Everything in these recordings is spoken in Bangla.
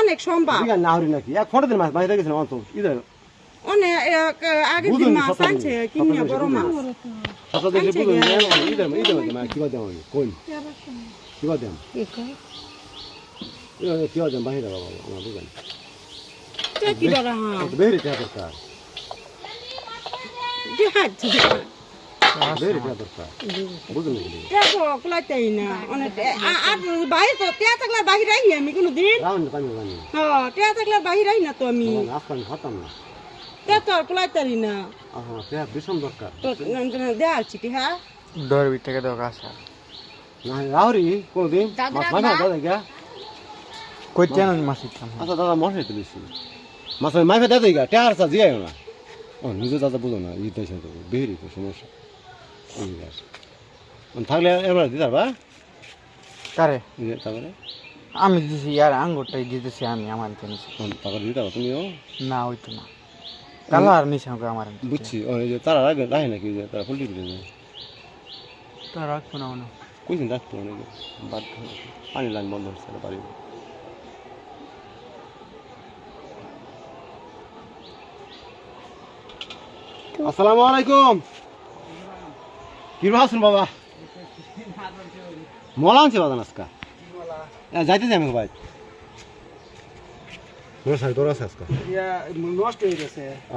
অনেক সম্ভব অনেক আগের দিন মাছ আনছে কিনে বড় মাছ কি বাবা না বাহির আই আমি কোনো দিন রাউন্ড পানি পানি হ্যাঁ তে থাকলে বাহির আই না তো আমি আসপানি হতাম না তে তো আর কুলাইতারি না তে ভীষণ দরকার তো দেখাচ্ছি হ্যাঁ ডরবি থেকে তো কাঁচা না রাউরি কোনদিন মাথা দাদা গা কই চেন মাছ আচ্ছা দাদা মশাই তুলেছি। মাছ মাইফে দাদা গা, টায়ার সা জিয়াই না। ও, নিজে দাদা বুঝো না, ই দেশে বেরি সমস্যা। থাকলে এবার দিতার বা কারে? তারপরে? আমি দিছি ইয়ার আঙ্গুরটাই দিতেছি আমি আমার কিনেছি তারপরে দিতার তুমিও? না ওই তো না। কালো আর নিছে আমাকে আমার বুঝছি ও এই যে তারা রাখে রাখে নাকি যে তারা পোল্ট্রি দিলে তো রাখব না মনে কইদিন রাখতো অনেকে বাধ্য পানি লাইন বন্ধ হচ্ছে বাড়ি আসসালামু আলাইকুম! কি আছেন বাবা? মলা আনছে বাবা আজকা যাইতে যাই আমাকে ভাই। হয়ে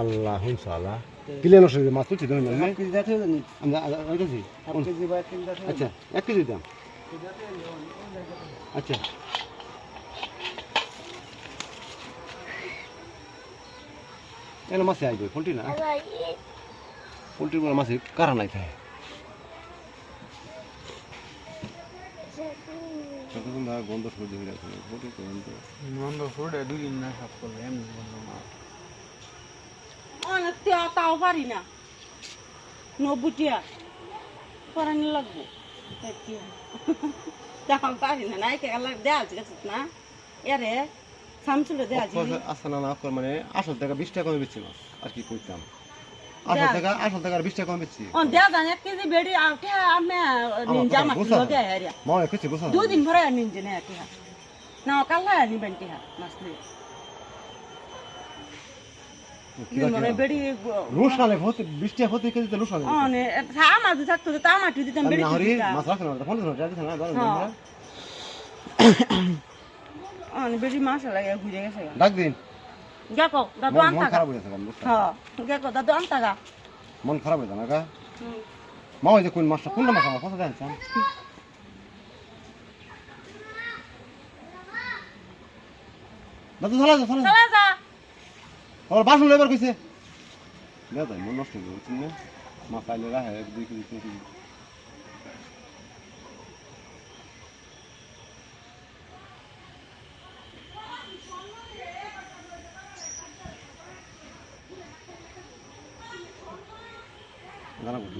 আল্লাহ আল্লাহ কিলে নষ্ট হয়েছে মাছ তুলছি তুমি আচ্ছা এক কেজি দাম। আচ্ছা। এনে মাছে আইবে পোলট্রি না? পোলট্রি বলে মাছে কারা নাই থাকে কতক্ষণ ধরে গন্ধ সহ্য হয়ে তো গন্ধ। বন্ধ ফুটে দুই দিন না সব করলে এমনি বন্ধ না অনেক তাও পারি না। নব্বইটিয়া পরানি লাগবো। তাও পারি না নাই কেলা দেয়া আছে না? এরে সামসুলে দেয়া আছে। আসা না না কর মানে আসল টাকা বিশ টাকা কমে বেচছি মাছ আর কি করতাম আসল টাকা আসল টাকা আর বিশ টাকা কমে বেচছি অন দেয়া জানে এক কেজি বেড়ি আউটে আমি নিনজা না। দেয়া হেরিয়া মা কিছু বুঝা না। দুদিন ভরে নিনজে না টিহা না কাল্লা নিবেন টিহা মাছ লিয়ে কি বাকি মানে না? বেড়ি হতে বিশ হতে অনে থাকতো তো দিতাম বেড়ি না মাছ না ফোন ধরে না হ্যাঁ। অনে বেড়ি মাছ লাগে ঘুরে গেছে ডাক দিন দেখো দাদু আনতা খারাপ হয়ে দেখো দাদু আনতা গা মন খারাপ হয়ে যায় না গা মা ওই যে কোন মাছটা কোনটা মাছ আমার কথা জানছেন দাদু চলা যা চলে যা। আমার বাসন লেবার কইছে। না মন নষ্ট গেছে না? মা পাইলে রাখে এক দুই কেজি তিন কেজি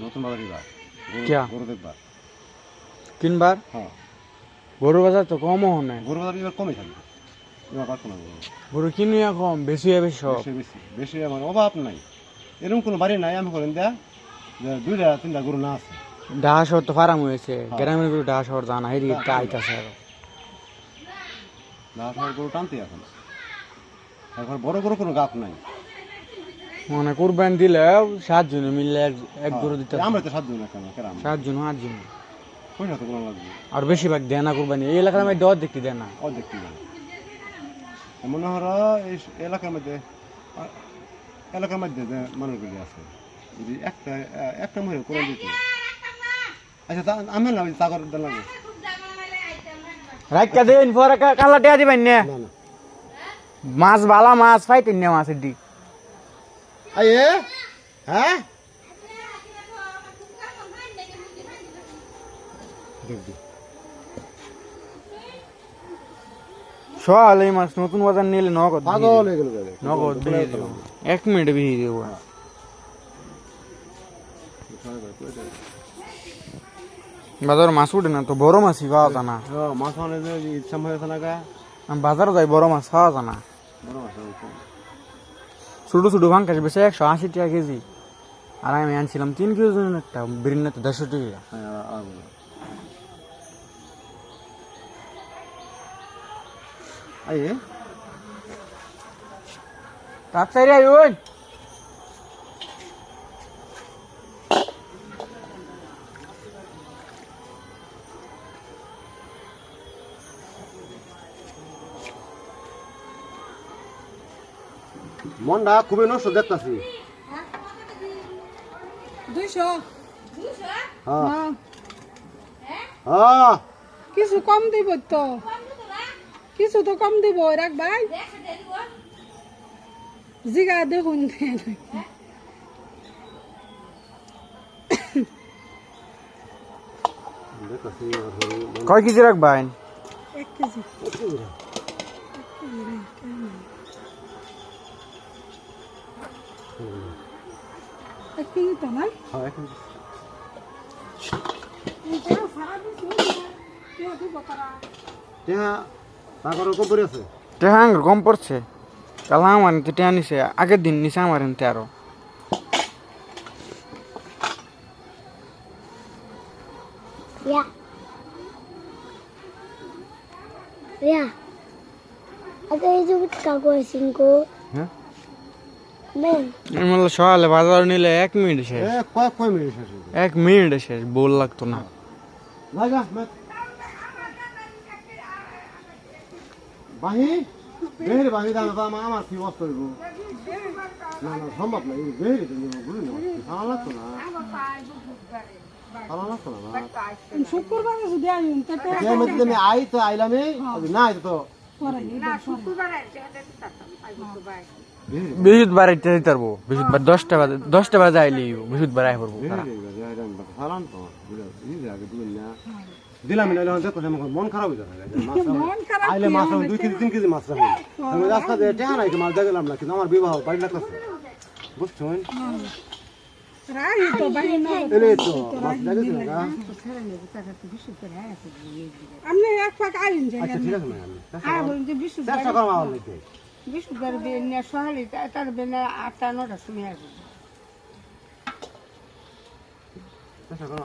নতুন বাজার এবার কিয়া? গরু দেখবার কিনবার? হ্যাঁ। গরু বাজার তো কমও হয় গরু বাজার এবার কমে থাকবে। এবার না গরু গরু কিনুয়া কম বেশি হবে সব। বেশি বেশি বেশি আমার অভাব নাই। এরকম কোনো বাড়ি নাই আমি করেন দেয়া যে দুইটা তিনটা গরু না আছে। ডাহা শহর তো ফারাম হয়েছে। গ্রামের গরু ডাহা শহর জানা এদিকে আইতাছে আরও। না সবার গরু টানতে এখন। এখন বড় গরু কোনো গাপ নাই। মানে কুরবান দিলে সাতজনে মিললে এক- এক গরু দিতে আমরা তো সাত জন কেন কেরাম সাতজন আটজন। পয়সা তো কোনো লাগবে আর বেশিরভাগ দেয় না কুরবানি। এই এলাকার মধ্যে অর্ধেক দেয় না? অর্ধেক জানে মনে হয় এই এলাকার মধ্যে এলাকার মধ্যে মানুষগুলি আছে যদি একটা একটা মহিলা করে দিত আচ্ছা তা আমি না চাকর দেন লাগবে। রাইকা দিন পরে কালা টিয়া দিবেন না। মাছ বালা মাছ পাইতেন না মাছের দিক। আয়ে হ্যাঁ? সকাল এই মাছ নতুন বাজার নিলে নগদ পাগল। হয়ে গেল। নগদ বিহি দেব। এক মিনিটে বিহি দেবো বাজার মাছ উঠে না তো বড় মাছই পাওয়া যায় না। হ্যাঁ, মাছ মানে ইচ্ছা হয়েছে না বাজারে যাই বড় মাছ পাওয়া যায় না। বড় মাছ। ছোটো ছোটো ভাঙ্কাস বেশি একশো আশি টাকা কেজি। আর আমি আনছিলাম তিন কেজি ওজনের একটা বিরিয়ানি তো দেড়শো টাকা। আরে তাড়াতাড়ি আয় ওই। মনটা খুবই নষ্ট দেখতাছি। দুইশো। হ্যাঁ। হ্যাঁ। কিছু কম দিব তো। কিছু তো কম দিব রাখ ভাই। জিগা দেখুন কয় কেজি রাখবেন? এক কেজি। এক কেজি তো না হ্যাঁ এখন টেহা তারপরে কবর আছে টেহাং কম পড়ছে কাল আমার নিতে টেহা নিছে আগের দিন নিছে আমার নিতে আরও Ja. Ja. Aga yung kagwasin ko. হ্যাঁ Men. আমি বললাম সকালে বাজার নিলে এক মিনিট শেষ। এ কয় কয় মিনিট শেষ যায়? এক মিনিট শেষ বল লাগতো না। বাহি বেহের বাহি দানা তো আমার কি অবস্থা হইব না না সম্ভব না বেহের তো নিব বুঝলি না ভালো লাগতো না? ভালো লাগতো না না শুক্রবারে যদি আইন তাতে এর মধ্যে তুমি আই তো। আইলামে না আই তো বৃহস্পতিবার দিতে পারব। বৃহস্পতিবার দশটা বাজে দশটা বাজে আইলি বৃহস্পতিবার আই না দিলাম মন খারাপ হয়ে যাবে। মাছ মন খারাপ আইলে মাছ দুই কেজি তিন কেজি মাছ রাখুন আমি রাস্তা দিয়ে টেহা নাই মাছ দেখলাম না কিন্তু আমার বিবাহ বাড়ি লাগতেছে বুঝছেন? রাই তো বাইরে না এলে তো মাছ দেখেছি না। আপনি এক ফাঁক আইন যাই আচ্ছা ঠিক আছে আমি হ্যাঁ চেষ্টা করো আমার লিখতে বিশুবার বেনে সহালি তার বেনে আটটা নটার সময় আসবে। লিখতে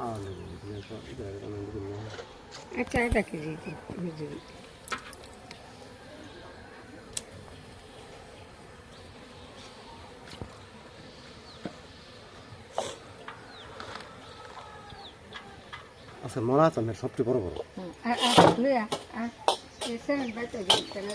আচ্ছা এটা কি আচ্ছা মরা আছে সবচেয়ে বড় বড়। লইয়া সেন বাইতে দিতে না